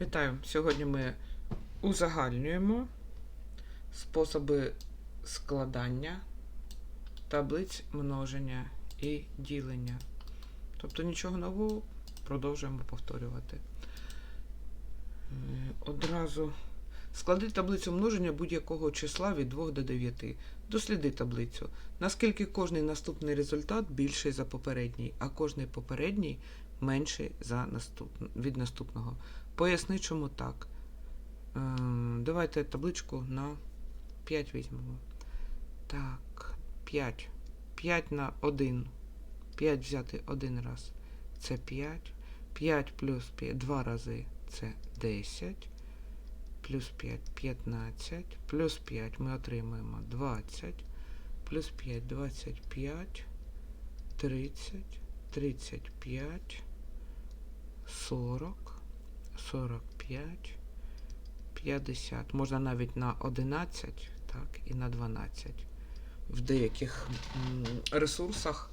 Вітаю! Сьогодні ми узагальнюємо способи складання таблиць множення і ділення. Тобто нічого нового продовжуємо повторювати. Е, Одразу склади таблицю множення будь-якого числа від 2 до 9. Досліди таблицю. Наскільки кожний наступний результат більший за попередній, а кожний попередній менший за наступ... від наступного. Поясни, чому так. Ем, Давайте табличку на 5 візьмемо. Так, 5. 5 на 1. 5 взяти один раз. Це 5. 5 плюс 5 два рази це 10. Плюс 5 15. Плюс 5 ми отримаємо 20. Плюс 5 25. 30. 35. 40. 45, 50. Можна навіть на 11, так, і на 12. В деяких ресурсах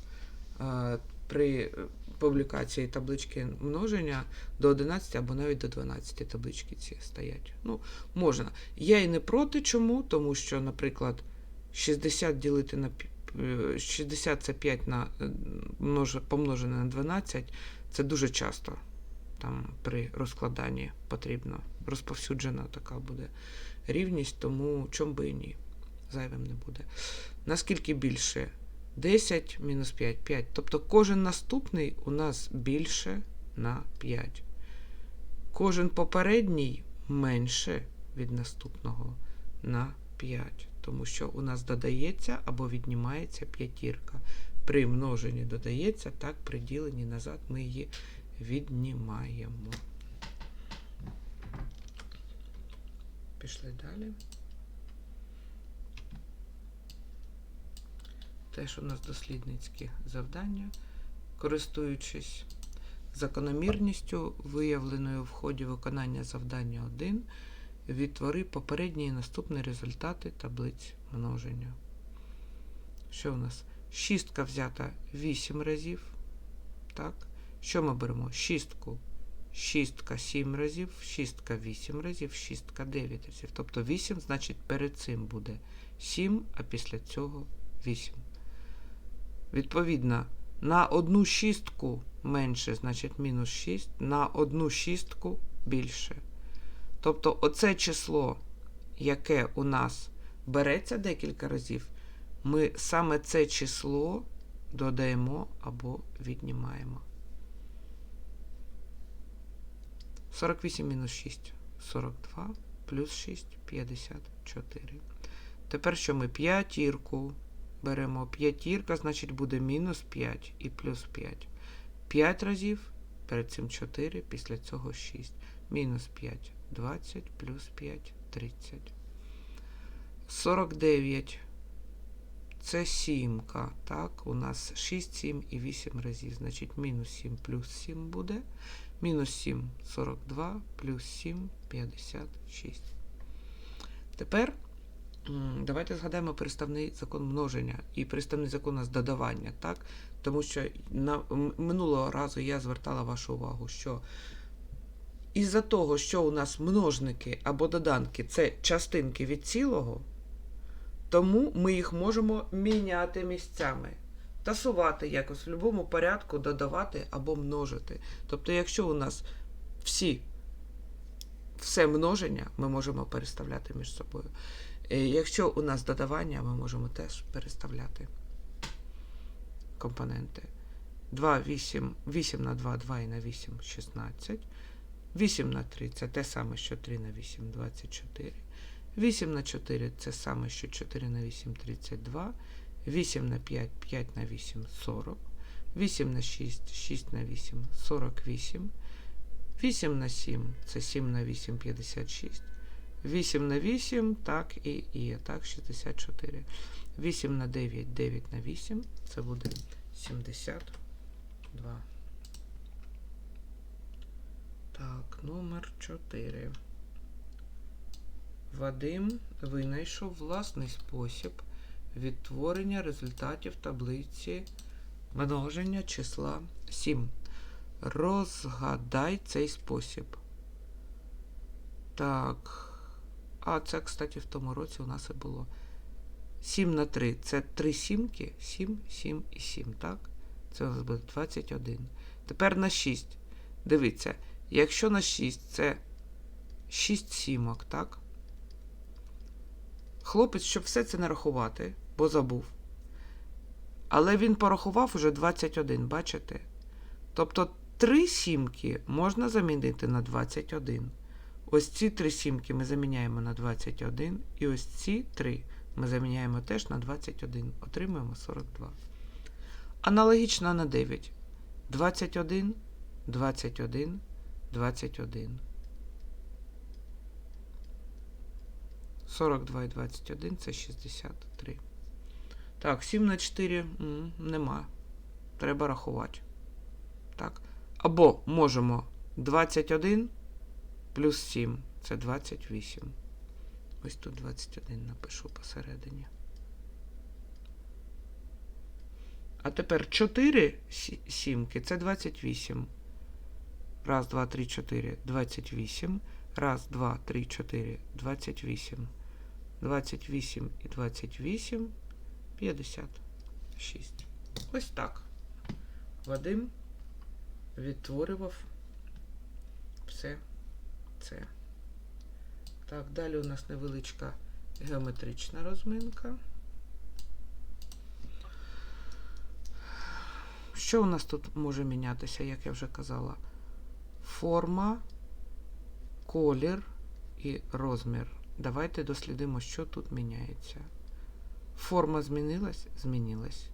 е, при публікації таблички множення до 11 або навіть до 12 таблички ці стоять. Ну, можна. Я і не проти чому, тому що, наприклад, 60 ділити на пі- е, 60 це 5 на множе- помножене на 12, це дуже часто там при розкладанні потрібно. Розповсюджена така буде рівність, тому чом би і ні. Зайвим не буде. Наскільки більше? 10 мінус 5, 5. Тобто кожен наступний у нас більше на 5. Кожен попередній менше від наступного на 5. Тому що у нас додається або віднімається п'ятірка. При множенні додається, так, при діленні назад ми її віднімаємо. Пішли далі. Теж у нас дослідницькі завдання, користуючись закономірністю, виявленою в ході виконання завдання 1, відтвори попередні і наступні результати таблиць множення. Що у нас? Шістка взята 8 разів. Так. Що ми беремо? Шістку. Шістка 7 разів, шістка 8 разів, шістка 9 разів. Тобто 8, значить, перед цим буде 7, а після цього 8. Відповідно, на одну шістку менше, значить мінус 6, на одну шістку більше. Тобто, оце число, яке у нас береться декілька разів, ми саме це число додаємо або віднімаємо. 48 мінус 6 42 плюс 6 54. Тепер що ми п'ятірку беремо. П'ятірка, значить буде мінус 5 і плюс 5. 5 разів, перед цим 4, після цього 6. Мінус 5 20 плюс 5 30. 49. Це сімка. Так, у нас 6, 7 і 8 разів. Значить, мінус 7 плюс 7 буде. Мінус 7 42, плюс 7 56. Тепер давайте згадаємо переставний закон множення і переставний закон у нас додавання. так? Тому що на, минулого разу я звертала вашу увагу, що із-за того, що у нас множники або доданки це частинки від цілого, тому ми їх можемо міняти місцями. Тасувати якось в будь-якому порядку, додавати або множити. Тобто, якщо у нас всі все множення, ми можемо переставляти між собою. Е, Якщо у нас додавання, ми можемо теж переставляти компоненти. 2, 8, 8 на 2, 2 і на 8 16. 8 на 3 це те саме, що 3 на 8 24. 8 на 4 це саме, що 4 на 8 32. 8 на 5, 5 на 8 40. 8 на 6, 6 на 8 48. 8 на 7 це 7 на 8 56. 8 на 8, так і є, так, 64. 8 на 9, 9 на 8, це буде 72. Так, номер 4. Вадим винайшов власний спосіб відтворення результатів таблиці множення числа 7. Розгадай цей спосіб. Так. А це, кстати, в тому році у нас і було. 7 на 3 це 3 сімки. 7, 7 і 7, так? Це у нас буде 21. Тепер на 6. Дивіться, якщо на 6 це 6 сімок, так? Хлопець, щоб все це не рахувати, бо забув. Але він порахував уже 21, бачите? Тобто 3 сімки можна замінити на 21. Ось ці 3 сімки ми заміняємо на 21. І ось ці 3 ми заміняємо теж на 21. Отримуємо 42. Аналогічно на 9. 21, 21, 21. 42 і 21 це 63. Так, 7 на 4 м, нема. Треба рахувати. Так. Або можемо 21 плюс 7 це 28. Ось тут 21 напишу посередині. А тепер 4 сі- сімки це 28. Раз, два, три, чотири. 28. Раз, два, три, чотири. 28. 28 і 28. 56. Ось так. Вадим відтворював все це. Так, далі у нас невеличка геометрична розминка. Що у нас тут може мінятися, як я вже казала? Форма, колір і розмір. Давайте дослідимо, що тут міняється. Форма змінилась? Змінилась.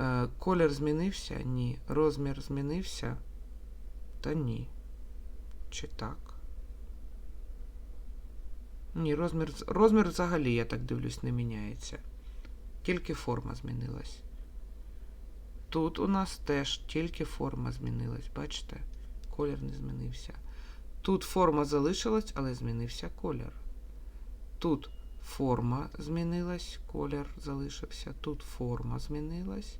Е, колір змінився? Ні. Розмір змінився? Та ні. Чи так? Ні, розмір, розмір взагалі, я так дивлюсь, не міняється. Тільки форма змінилась. Тут у нас теж тільки форма змінилась, бачите? Колір не змінився. Тут форма залишилась, але змінився колір. Тут форма змінилась, колір залишився. Тут форма змінилась.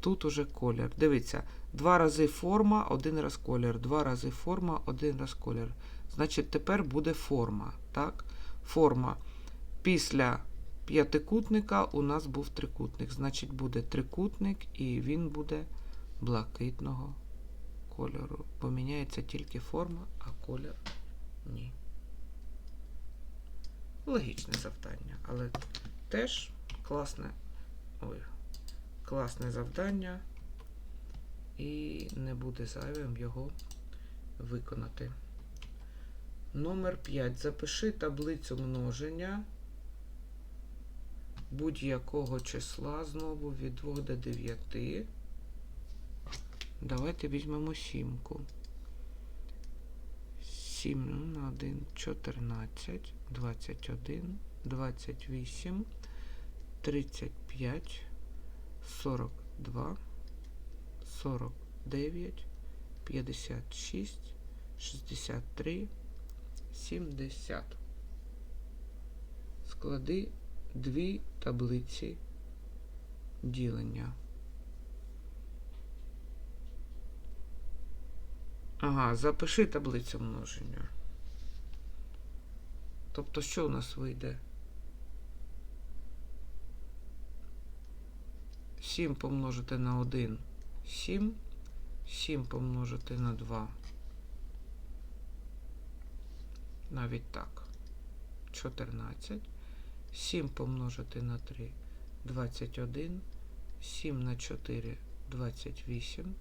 Тут уже колір. Дивіться, два рази форма, один раз колір. Два рази форма, один раз колір. Значить, тепер буде форма. Так? Форма. Після п'ятикутника у нас був трикутник. Значить, буде трикутник і він буде блакитного кольору. Поміняється тільки форма, а колір ні. Логічне завдання, але теж класне, ой, класне завдання, і не буде зайвим його виконати. Номер 5. Запиши таблицю множення будь-якого числа знову від 2 до 9. Давайте візьмемо сімку. 7 на 1, 14, 21, 28, 35, 42, 49, 56, 63, 70. Склади дві таблиці ділення. Ага, запиши таблицю множення. Тобто, що у нас вийде? 7 помножити на 1 7. 7 помножити на 2. Навіть так. 14. 7 помножити на 3 21. 7 на 4 28.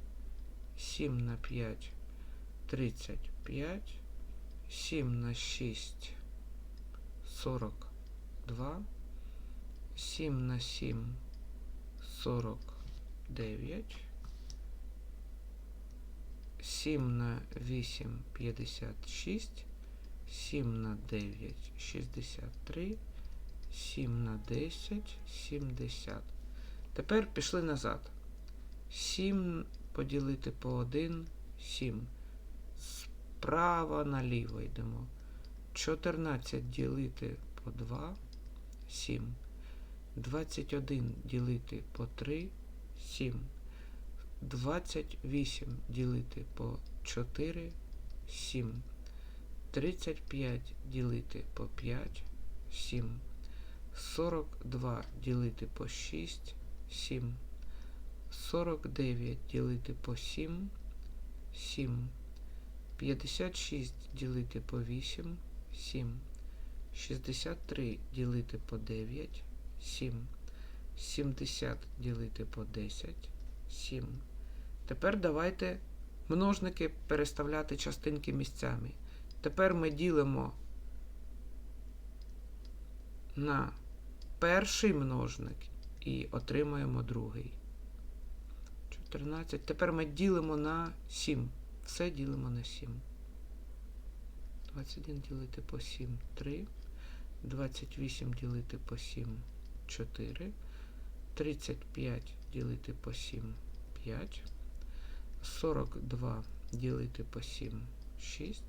7 на 5 35. 7 на 6 42. 7 на 7 49. 7 на 8 56. 7 на 9 63. 7 на 10 70. Тепер пішли назад. 7 поділити по 1 7. Справа наліво йдемо. 14 ділити по 2 7. 21 ділити по 3 7. 28 ділити по 4 7. 35 ділити по 5 7. 42 ділити по 6 7. 49 ділити по 7 7. 56 ділити по 8 7. 63 ділити по 9 7. 70 ділити по 10 7. Тепер давайте множники переставляти частинки місцями. Тепер ми ділимо на перший множник і отримаємо другий. 14. Тепер ми ділимо на 7. Все ділимо на 7. 21 ділити по 7 3. 28 ділити по 7 4. 35 ділити по 7 5. 42 ділити по 7 6.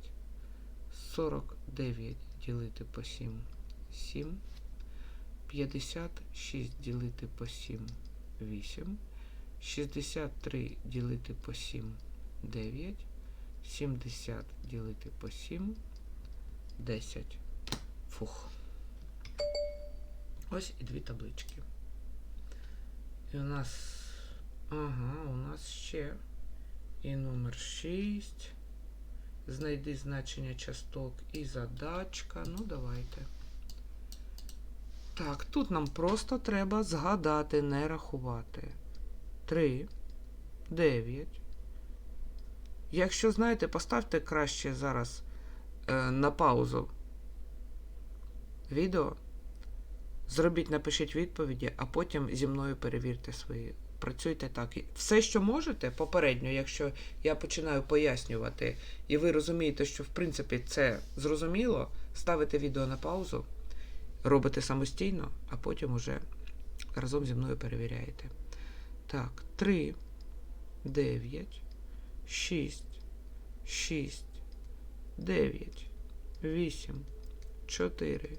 49 ділити по 7 7. 56 ділити по 7 8. 63 ділити по 7 9. 70 ділити по 7 10. Фух. Ось і дві таблички. І у нас. Ага, у нас ще і номер 6. Знайди значення часток і задачка. Ну, давайте. Так, тут нам просто треба згадати, не рахувати. 3, 9. Якщо знаєте, поставте краще зараз на паузу відео. Зробіть, напишіть відповіді, а потім зі мною перевірте свої. Працюйте так. Все, що можете, попередньо, якщо я починаю пояснювати, і ви розумієте, що в принципі це зрозуміло, ставите відео на паузу, робите самостійно, а потім уже разом зі мною перевіряєте. Так, 3, 9, 6, 6, 9, 8, 4,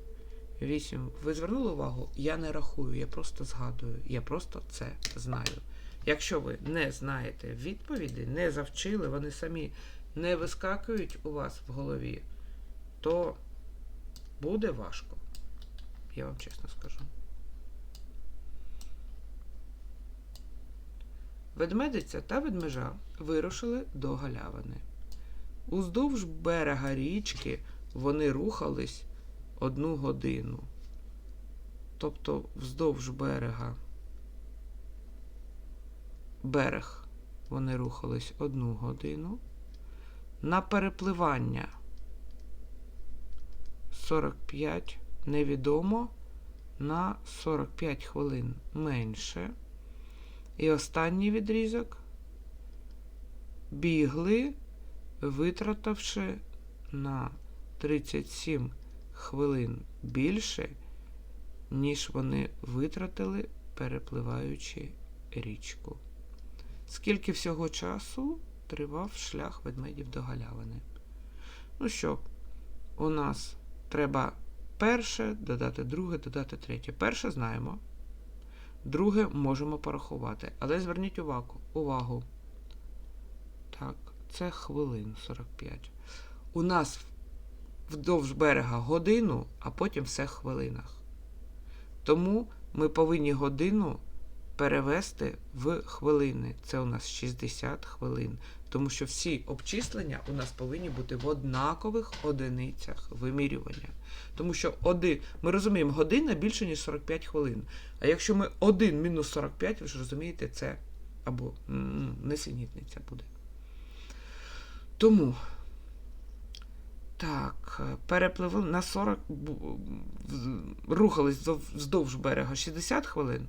8. Ви звернули увагу? Я не рахую, я просто згадую. Я просто це знаю. Якщо ви не знаєте відповіді, не завчили, вони самі не вискакують у вас в голові, то буде важко. Я вам чесно скажу. Ведмедиця та ведмежа вирушили до галявини. Уздовж берега річки вони рухались одну годину. Тобто вздовж берега. Берег вони рухались одну годину. На перепливання 45 невідомо на 45 хвилин менше. І останній відрізок бігли, витративши на 37 хвилин більше, ніж вони витратили, перепливаючи річку. Скільки всього часу тривав шлях ведмедів до галявини? Ну що, у нас треба перше, додати друге, додати третє. Перше знаємо. Друге можемо порахувати. Але зверніть увагу. увагу. Це хвилин 45. У нас вдовж берега годину, а потім все в хвилинах. Тому ми повинні годину перевести в хвилини. Це у нас 60 хвилин. Тому що всі обчислення у нас повинні бути в однакових одиницях вимірювання. Тому що один, ми розуміємо, година більше, ніж 45 хвилин. А якщо ми 1 мінус 45, ви ж розумієте, це або несенітниця буде. Тому, так, перепливли на 40, рухались вздовж берега 60 хвилин,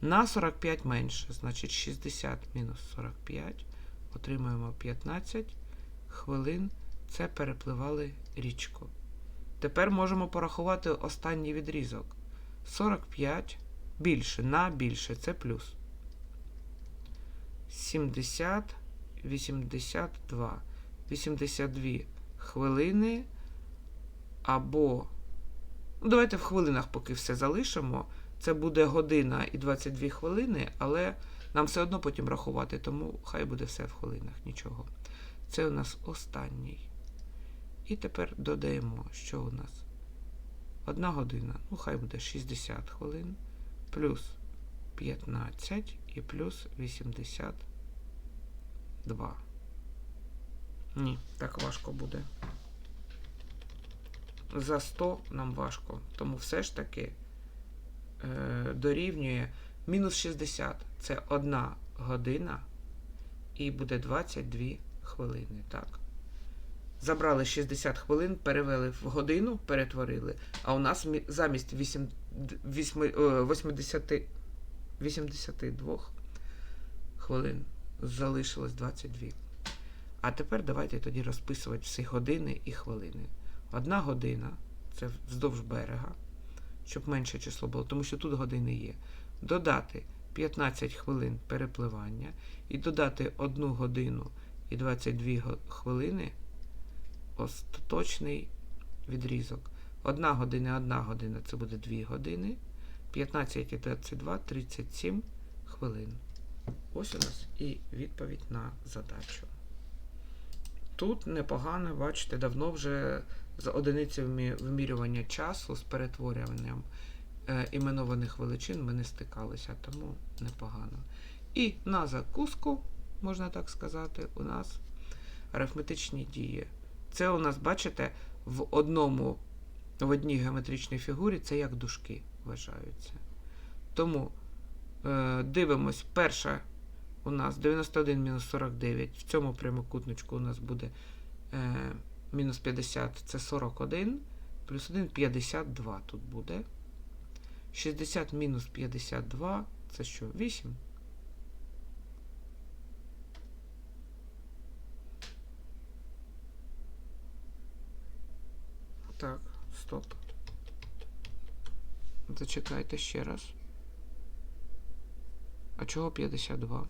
на 45 менше. Значить, 60 мінус 45. Отримуємо 15 хвилин. Це перепливали річку. Тепер можемо порахувати останній відрізок. 45 більше на більше це плюс. 70, 82. 82 хвилини. Або. Ну, давайте в хвилинах поки все залишимо. Це буде година і 22 хвилини, але нам все одно потім рахувати, тому хай буде все в хвилинах, нічого. Це у нас останній І тепер додаємо, що у нас? Одна година, ну хай буде 60 хвилин, плюс 15 і плюс 82. Ні, так важко буде. За 100 нам важко. Тому все ж таки е, дорівнює мінус 60. Це одна година і буде 22 хвилини. Так. Забрали 60 хвилин, перевели в годину, перетворили, а у нас замість 8, 8, е, 80, 82 хвилин залишилось 22. А тепер давайте тоді розписувати всі години і хвилини. Одна година це вздовж берега, щоб менше число було, тому що тут години є. Додати 15 хвилин перепливання і додати 1 годину і 22 хвилини остаточний відрізок. Одна година, одна година це буде 2 години. 15 і 22 37 хвилин. Ось у нас і відповідь на задачу. Тут непогано, бачите, давно вже з одиниці вмі- вимірювання часу з перетворюванням е, іменованих величин ми не стикалися, тому непогано. І на закуску, можна так сказати, у нас арифметичні дії. Це у нас, бачите, в одному, в одній геометричній фігурі це як дужки вважаються. Тому дивимось, перша у нас 91 мінус 49. В цьому прямокутничку у нас буде е, мінус 50 це 41, плюс 1 52 тут буде. 60 мінус 52 це що? 8. Так, стоп. Зачекайте ще раз. А чого 52?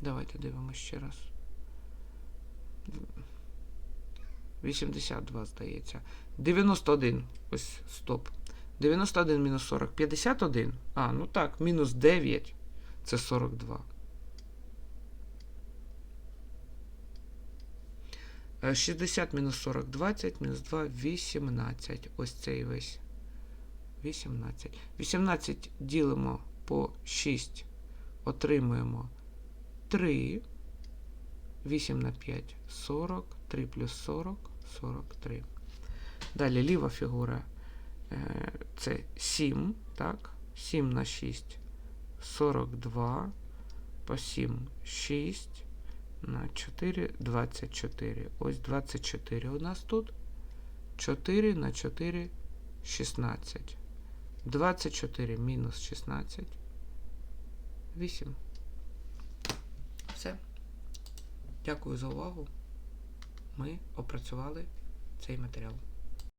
Давайте дивимося ще раз. 82, здається. 91. Ось стоп. 91 мінус 40. 51. А, ну так, мінус 9. Це 42. Е, 60 мінус 40, 20, мінус 2, 18. Ось цей весь. 18. 18 ділимо по 6. Отримуємо 3. 8 на 5 40. 3 плюс 40 43. Далі ліва фігура е, це 7, так? 7 на 6 42. По 7 6 на 4 24. Ось 24 у нас тут. 4 на 4 16. 24 мінус 16. 8. Все. Дякую за увагу. Ми опрацювали цей матеріал.